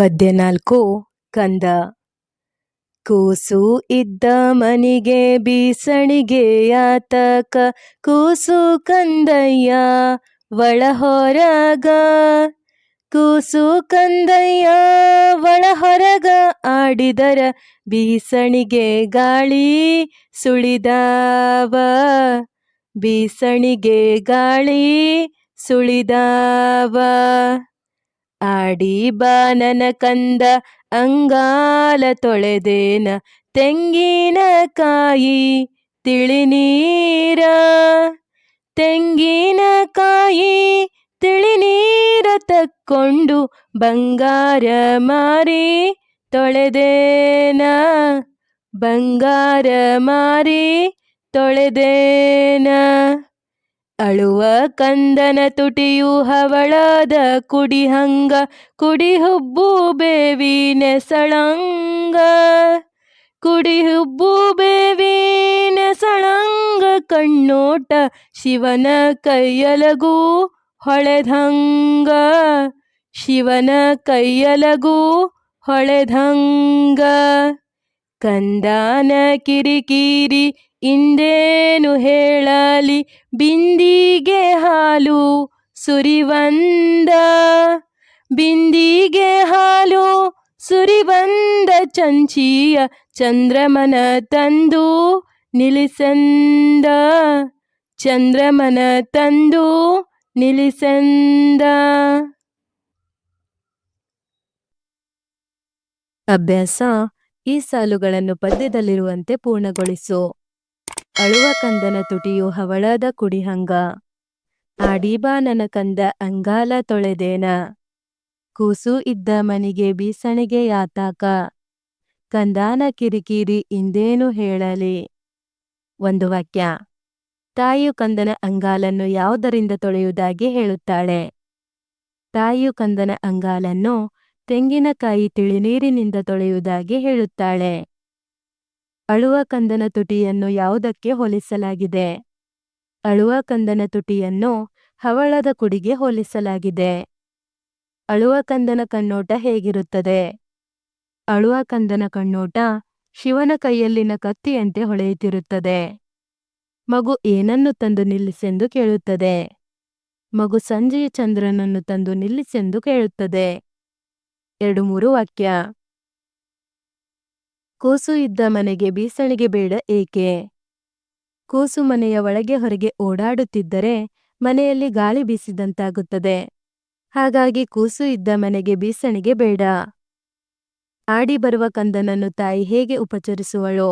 ಪದ್ಯ ನಾಲ್ಕು ಕಂದ. ಕೂಸು ಇದ್ದ ಮನಿಗೆ, ಬೀಸಣಿಗೆ ಯಾತಕ. ಕೂಸು ಕಂದಯ್ಯ ಒಳ ಹೊರಗ ಕೂಸು ಕಂದಯ್ಯ ಒಳ ಹೊರಗ ಆಡಿದರ. ಬೀಸಣಿಗೆ ಗಾಳಿ ಸುಳಿದಾವ. ಬೀಸಣಿಗೆ ಗಾಳಿ ಸುಳಿದಾವ. ಆಡಿ ಬಾನನ ಕಂದ ಅಂಗಾಲ ತೊಳೆದೇನ ತೆಂಗಿನಕಾಯಿ ತಿಳಿನೀರ ತೆಂಗಿನಕಾಯಿ ತಿಳಿನೀರ ತಕ್ಕೊಂಡು ಬಂಗಾರ ಮಾರಿ ತೊಳೆದೇನ. ಬಂಗಾರ ಮಾರಿ ತೊಳೆದೇನ. ಅಳುವ ಕಂದನ ತುಟಿಯು ಹವಳದ ಕುಡಿಹಂಗ ಕುಡಿ ಹುಬ್ಬು ನೆಸಳಂಗ. ಸಳಂಗ ಕುಡಿ ಹುಬ್ಬು ಬೇವಿನ ಸಳಂಗ ಕಣ್ಣೋಟ ಶಿವನ ಕೈಯಲಗು ಹೊಳೆದಂಗ. ಶಿವನ ಕೈಯಲಗು ಹೊಳೆದಂಗ. ಕಂದಾನ ಕಿರಿಕಿರಿ ಇಂದೇನು ಹೇಳಲಿ ಬಿಂದಿಗೆ ಹಾಲು ಸುರಿವಂದ. ಬಿಂದಿಗೆ ಹಾಲು ಸುರಿವಂದ ಚಂಚಿಯ ಚಂದ್ರಮನ ತಂದು ನಿಲ್ಲಿಸಂದ. ಚಂದ್ರಮನ ತಂದು ನಿಲ್ಲಿಸಂದ. ಅಭ್ಯಾಸ ಈ ಸಾಲುಗಳನ್ನು ಪದ್ಯದಲ್ಲಿರುವಂತೆ ಪೂರ್ಣಗೊಳಿಸು. ಅಳುವ ಕಂದನ ತುಟಿಯು ಹವಳದ ಕುಡಿಹಂಗ. ಆಡಿಬಾನನ ಕಂದ ಅಂಗಾಲ ತೊಳೆದೇನ. ಕೂಸು ಇದ್ದ ಮನಿಗೆ ಬೀಸಣಿಗೆ ಯಾತಾಕ. ಕಂದಾನ ಕಿರಿಕಿರಿ ಇಂದೇನು ಹೇಳಲಿ. ಒಂದು ವಾಕ್ಯ. ತಾಯಿಯು ಕಂದನ ಅಂಗಾಲನ್ನು ಯಾವುದರಿಂದ ತೊಳೆಯುವುದಾಗಿ ಹೇಳುತ್ತಾಳೆ. ತಾಯಿಯು ಕಂದನ ಅಂಗಾಲನ್ನು ತೆಂಗಿನಕಾಯಿ ತಿಳಿನೀರಿನಿಂದ ತೊಳೆಯುವುದಾಗಿ ಹೇಳುತ್ತಾಳೆ. ಅಳುವ ಕಂದನ ತುಟಿಯನ್ನು ಯಾವುದಕ್ಕೆ ಹೋಲಿಸಲಾಗಿದೆ? ಅಳುವ ಕಂದನ ತುಟಿಯನ್ನು ಹವಳದ ಕುಡಿಗೆ ಹೋಲಿಸಲಾಗಿದೆ. ಅಳುವ ಕಂದನ ಕಣ್ಣೋಟ ಹೇಗಿರುತ್ತದೆ? ಅಳುವ ಕಂದನ ಕಣ್ಣೋಟ ಶಿವನ ಕೈಯಲ್ಲಿನ ಕತ್ತಿಯಂತೆ ಹೊಳೆಯುತ್ತಿರುತ್ತದೆ. ಮಗು ಏನನ್ನು ತಂದು ನಿಲ್ಲಿಸೆಂದು ಕೇಳುತ್ತದೆ? ಮಗು ಸಂಜೆಯ ಚಂದ್ರನನ್ನು ತಂದು ನಿಲ್ಲಿಸೆಂದು ಕೇಳುತ್ತದೆ. ಎರಡು ಮೂರು ವಾಕ್ಯ. ಕೂಸು ಇದ್ದ ಮನೆಗೆ ಬೀಸಣಿಗೆ ಬೇಡ ಏಕೆ? ಕೂಸು ಮನೆಯ ಒಳಗೆ ಹೊರಗೆ ಓಡಾಡುತ್ತಿದ್ದರೆ ಮನೆಯಲ್ಲಿ ಗಾಳಿ ಬೀಸಿದಂತಾಗುತ್ತದೆ. ಹಾಗಾಗಿ ಕೂಸು ಇದ್ದ ಮನೆಗೆ ಬೀಸಣಿಗೆ ಬೇಡ. ಆಡಿ ಬರುವ ಕಂದನನ್ನು ತಾಯಿ ಹೇಗೆ ಉಪಚರಿಸುವಳು?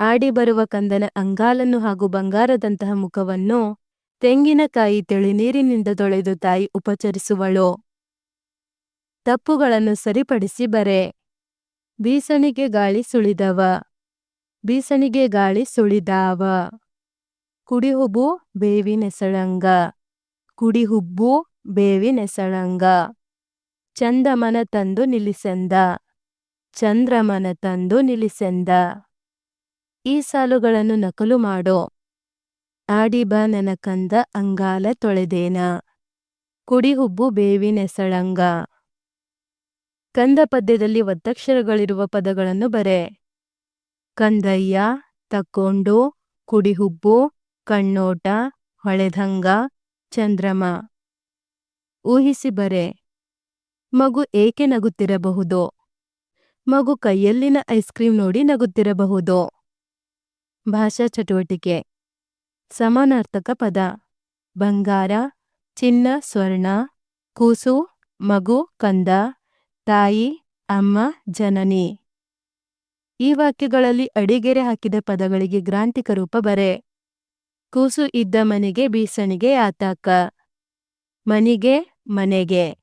ಆಡಿ ಬರುವ ಕಂದನ ಅಂಗಾಲನ್ನು ಹಾಗೂ ಬಂಗಾರದಂತಹ ಮುಖವನ್ನು ತೆಂಗಿನಕಾಯಿ ತಿಳಿನೀರಿನಿಂದ ತೊಳೆದು ತಾಯಿ ಉಪಚರಿಸುವಳು. ತಪ್ಪುಗಳನ್ನು ಸರಿಪಡಿಸಿ ಬರೆ. ಬೀಸಣಿಗೆ ಗಾಳಿ ಸುಳಿದವ. ಬೀಸಣಿಗೆ ಗಾಳಿ ಸುಳಿದಾವ. ಕುಡಿಹುಬ್ಬು ಬೇವಿನೆಸಳಂಗ ಕುಡಿಹುಬ್ಬು ಬೇವಿನೆಸಳಂಗ ಚಂದಮನ ತಂದು ನಿಲ್ಲಿಸೆಂದ. ಚಂದ್ರಮನ ತಂದು ನಿಲ್ಲಿಸೆಂದ. ಈ ಸಾಲುಗಳನ್ನು ನಕಲು ಮಾಡೋ. ಆಡಿಬ ನೆನಕಂದ ಕಂದ ಅಂಗಾಲ ತೊಳೆದೇನ. ಕುಡಿಹುಬ್ಬು ಬೇವಿನೆಸಳಂಗ ಕಂದ ಪದ್ಯದಲ್ಲಿ ಒತ್ತಕ್ಷರಗಳಿರುವ ಪದಗಳನ್ನು ಬರೆ. ಕಂದಯ್ಯ, ತಕ್ಕೊಂಡು, ಕುಡಿಹುಬ್ಬು, ಕಣ್ಣೋಟ, ಹೊಳೆದಂಗ, ಚಂದ್ರಮ. ಊಹಿಸಿ ಬರೆ. ಮಗು ಏಕೆ ನಗುತ್ತಿರಬಹುದು? ಮಗು ಕೈಯಲ್ಲಿನ ಐಸ್ ಕ್ರೀಂ ನೋಡಿ ನಗುತ್ತಿರಬಹುದು. ಭಾಷಾ ಚಟುವಟಿಕೆ. ಸಮಾನಾರ್ಥಕ ಪದ. ಬಂಗಾರ, ಚಿನ್ನ, ಸ್ವರ್ಣ, ಕೂಸು, ಮಗು, ಕಂದ ತಾಯಿ, ಅಮ್ಮ, ಜನನಿ. ಈ ವಾಕ್ಯಗಳಲ್ಲಿ ಅಡಿಗೆರೆ ಹಾಕಿದ ಪದಗಳಿಗೆ ಗ್ರಾಂಥಿಕ ರೂಪ ಬರೆ. ಕೂಸು ಇದ್ದ ಮನೆಗೆ ಬೀಸಣಿಗೆ ಆತಾಕ. ಮನಿಗೆ, ಮನೆಗೆ.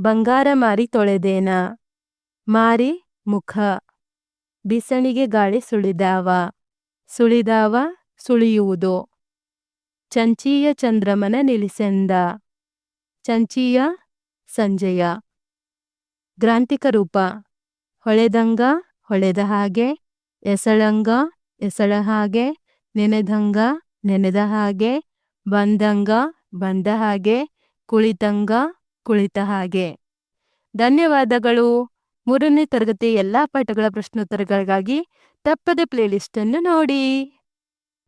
ಬಂಗಾರ ಮಾರಿ ತೊಳೆದೇನ. ಮಾರಿ, ಮುಖ. ಬೀಸಣಿಗೆ ಗಾಳಿ ಸುಳಿದಾವ. ಸುಳಿದಾವ, ಸುಳಿಯುವುದು. ಚಂಚೀಯ ಚಂದ್ರಮನ ನಿಲಿಸೆಂದ ಚಂಚೀಯ, ಸಂಜೆಯ. ಗ್ರಾಂಥಿಕ ರೂಪ. ಹೊಳೆದಂಗ, ಹೊಳೆದ ಹಾಗೆ, ಎಸಳಂಗ, ಎಸಳ ಹಾಗೆ, ನೆನೆದಂಗ, ನೆನೆದ ಹಾಗೆ, ಬಂದಂಗ, ಬಂದ ಹಾಗೆ, ಕುಳಿತಂಗ, ಕುಳಿತ ಹಾಗೆ. ಧನ್ಯವಾದಗಳು. ಮೂರನೇ ತರಗತಿ ಎಲ್ಲ ಪಾಠಗಳ ಪ್ರಶ್ನೋತ್ತರಗಳಿಗಾಗಿ ತಪ್ಪದೆ ಪ್ಲೇಲಿಸ್ಟನ್ನು ನೋಡಿ.